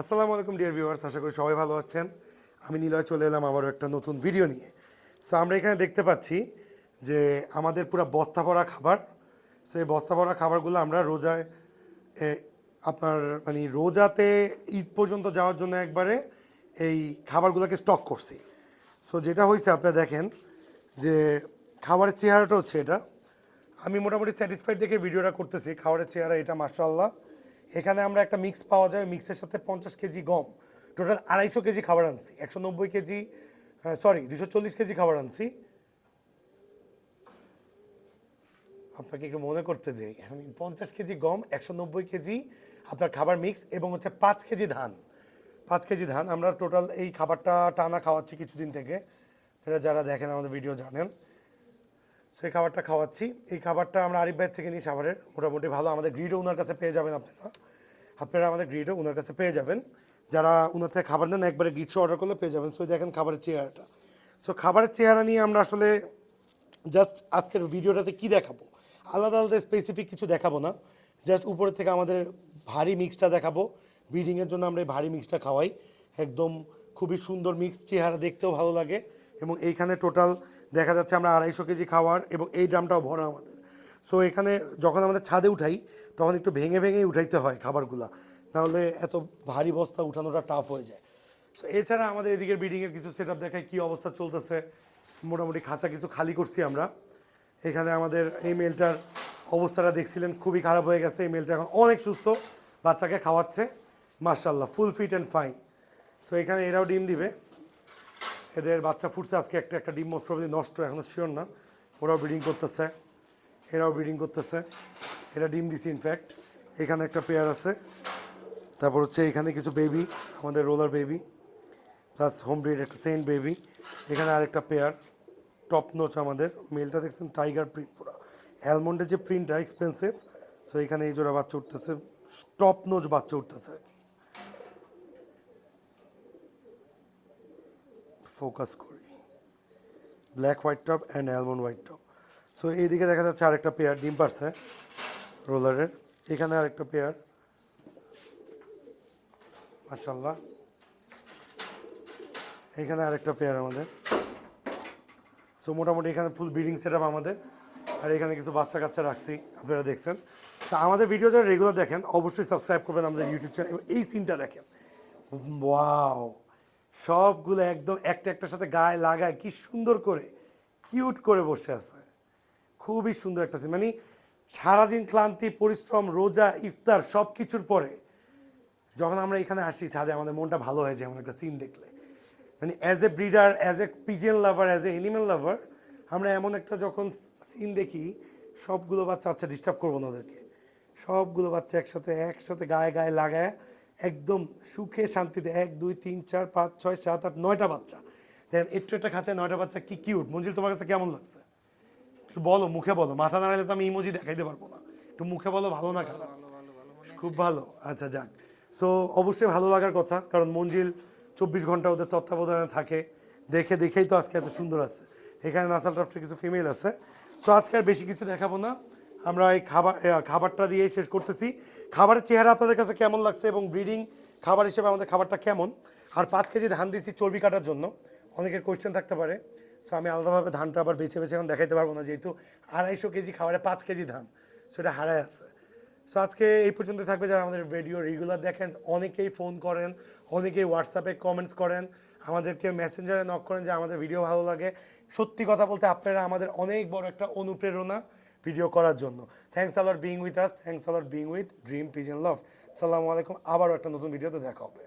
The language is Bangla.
আসসালামু আলাইকুম, ডিয়ার ভিউয়ার্স, আশা করি সবাই ভালো আছেন। আমি নিলয় চলে এলাম আবারও একটা নতুন ভিডিও নিয়ে। সো আমরা এখানে দেখতে পাচ্ছি যে আমাদের পুরো বস্তা ভরা খাবার সো এই বস্তা ভরা খাবারগুলো আমরা রোজায় আপনার মানে রোজাতে ঈদ পর্যন্ত যাওয়ার জন্য একবারে এই খাবারগুলোকে স্টক করছি। সো যেটা হয়েছে আপনারা দেখেন যে খাবারের চেহারাটা হচ্ছে এটা। আমি মোটামুটি স্যাটিসফাইড দেখে ভিডিওটা করতেছি, খাবারের চেহারা এটা মার্শাল্লাহ এখানে আমরা একটা মিক্স পাওয়া যায় মিক্সের সাথে পঞ্চাশ কেজি গম। টোটাল আড়াইশো কেজি খাবার আনছি, একশো নব্বই কেজি সরি দুশো চল্লিশ কেজি খাবার আনছি। আপনাকে একটু মনে করতে দেই, আমি পঞ্চাশ কেজি গম, একশো নব্বই কেজি আপনার খাবার মিক্স এবং হচ্ছে পাঁচ কেজি ধান। পাঁচ কেজি ধান, আমরা টোটাল এই খাবারটা টানা খাওয়াচ্ছি কিছুদিন থেকে। এটা যারা দেখেন আমাদের ভিডিও জানেন সেই খাবারটা খাওয়াচ্ছি। এই খাবারটা আমরা আরিফ ভাইয়ের থেকে নিই সাভারের মোটামুটি ভালো আমাদের গ্রিডও ওনার কাছে পেয়ে যাবেন আপনারা। আপনারা আমাদের গ্রিডও ওনার কাছে পেয়ে যাবেন। যারা ওনার থেকে খাবার নেন, একবারে গ্রিডশো অর্ডার করলে পেয়ে যাবেন। সো দেখেন খাবারের চেহারাটা। সো খাবারের চেহারা নিয়ে আমরা আসলে জাস্ট আজকের ভিডিওটাতে কি দেখাবো? আলাদা আলাদা স্পেসিফিক কিছু দেখাবো না। জাস্ট উপরের থেকে আমাদের ভারী মিক্সটা দেখাবো। ব্রিডিংয়ের জন্য আমরা এই ভারী মিক্সটা খাওয়াই। একদম খুবই সুন্দর মিক্স চেহারা দেখতেও ভালো লাগে। এবং এইখানে টোটাল দেখা যাচ্ছে আমরা আড়াইশো কেজি খাওয়ার এবং এই ড্রামটাও ভরা আমাদের। সো এখানে যখন আমাদের ছাদে উঠাই, তখন একটু ভেঙে ভেঙেই উঠাইতে হয় খাবারগুলা। নাহলে এত ভারী বস্তা উঠানোটা টাফ হয়ে যায়। সো এছাড়া আমাদের এদিকের ব্রিডিংয়ের কিছু সেট আপ দেখায় কী অবস্থা চলতেছে। মোটামুটি খাঁচা কিছু খালি করছি আমরা। এখানে আমাদের এই মেলটার অবস্থাটা দেখছিলেন, খুবই খারাপ হয়ে গেছে। এই মেলটা এখন অনেক সুস্থ, বাচ্চাকে খাওয়াচ্ছে। মার্শাল্লাহ full fit and fine so এখানে এরাও ডিম দিবে। এদের বাচ্চা ফুটছে আজকে একটা একটা ডিম মোস্ট প্রবলি নষ্ট এখনও শিওর না। ওরাও ব্রিডিং করতেছে, এরাও ব্রিডিং করতেছে। এটা ডিম দিছে ইনফ্যাক্ট এখানে একটা পেয়ার আছে। তারপর হচ্ছে এখানে কিছু বেবি আমাদের roller baby plus home breed একটা সেন্ট বেবি এখানে আরেকটা পেয়ার টপ নোচ আমাদের। মেলটা দেখছেন টাইগার প্রিন্ট পুরো। অ্যালমন্ডের যে প্রিন্টটা এক্সপেন্সিভ সো এখানে এই জোড়া বাচ্চা উঠতেছে টপ নোচ বাচ্চা উঠতেছে আর কি। ফোকাস করি। Black white top and almond white top so এইদিকে দেখা যাচ্ছে আরেকটা পেয়ার ডিম পারছে রোলারের। এখানে আরেকটা পেয়ার মার্শাল্লাহ এখানে আরেকটা পেয়ার আমাদের। সো মোটামুটি এখানে ফুল ব্রিডিং সেট আমাদের। আর এখানে কিছু বাচ্চা কাচ্চা রাখছি, আপনারা দেখছেন। তা আমাদের ভিডিও যারা রেগুলার দেখেন, অবশ্যই সাবস্ক্রাইব করবেন আমাদের ইউটিউব চ্যানেল এই সিনটা দেখেন। ওয়াও সবগুলো একদম একটা একটার সাথে গায়ে লাগায়, কি সুন্দর করে, কিউট করে বসে আছে। খুবই সুন্দর একটা সিন মানে সারাদিন ক্লান্তি, পরিশ্রম, রোজা, ইফতার সব কিছুর পরে যখন আমরা এখানে আসি ছাদে, আমাদের মনটা ভালো হয়ে যায় এমন একটা সিন দেখলে। মানে as a breeder as a pigeon lover as a animal lover আমরা এমন একটা যখন সিন দেখি, সবগুলো বাচ্চা আচ্ছা ডিস্টার্ব করব না ওদেরকে। সবগুলো বাচ্চা একসাথে একসাথে গায়ে গায়ে লাগায় একদম সুখে শান্তিতে এক দুই তিন চার পাঁচ ছয় সাত আট নয়টা বাচ্চা। দেখেন একটু একটা খাঁচায় নয়টা বাচ্চা কি কিউট মঞ্জিল তোমার কাছে কেমন লাগছে? একটু বলো মুখে বলো। মাথা নাড়ালে তো আমি ইমোজি দেখাইতে পারব না। একটু মুখে বলো ভালো না খারাপ খুব ভালো। আচ্ছা যাক। সো অবশ্যই ভালো লাগার কথা কারণ মঞ্জিল চব্বিশ ঘণ্টা ওদের তত্ত্বাবধানে থাকে। দেখে দেখেই তো আজকে এত সুন্দর আছে এখানে নাসাল ট্রাফটের কিছু ফিমেল আছে। সো আজকে আর বেশি কিছু দেখাবো না। আমরা এই খাবার খাবারটা দিয়েই শেষ করতেছি। খাবারের চেহারা আপনাদের কাছে কেমন লাগছে এবং ব্রিডিং খাবার হিসেবে আমাদের খাবারটা কেমন? আর পাঁচ কেজি ধান দিচ্ছি চর্বি কাটার জন্য। অনেকের কোয়েশ্চেন থাকতে পারে। সো আমি আলাদাভাবে ধানটা আবার বেছে বেছে এখন দেখাইতে পারব না, যেহেতু আড়াইশো কেজি খাবারে পাঁচ কেজি ধান। সেটা হারায় আছে। সো আজকে এই পর্যন্ত থাকবে। যারা আমাদের ভিডিও রেগুলার দেখেন, অনেকেই ফোন করেন, অনেকেই হোয়াটসঅ্যাপে কমেন্টস করেন, আমাদেরকে মেসেঞ্জারে নক করেন যে আমাদের ভিডিও ভালো লাগে। সত্যি কথা বলতে আপনারা আমাদের অনেক বড় একটা অনুপ্রেরণা ভিডিও করার জন্য। Thanks for being with us thanks for being with dream pigeon love সালামু আলাইকুম আবারও একটা নতুন ভিডিওতে দেখা হবে।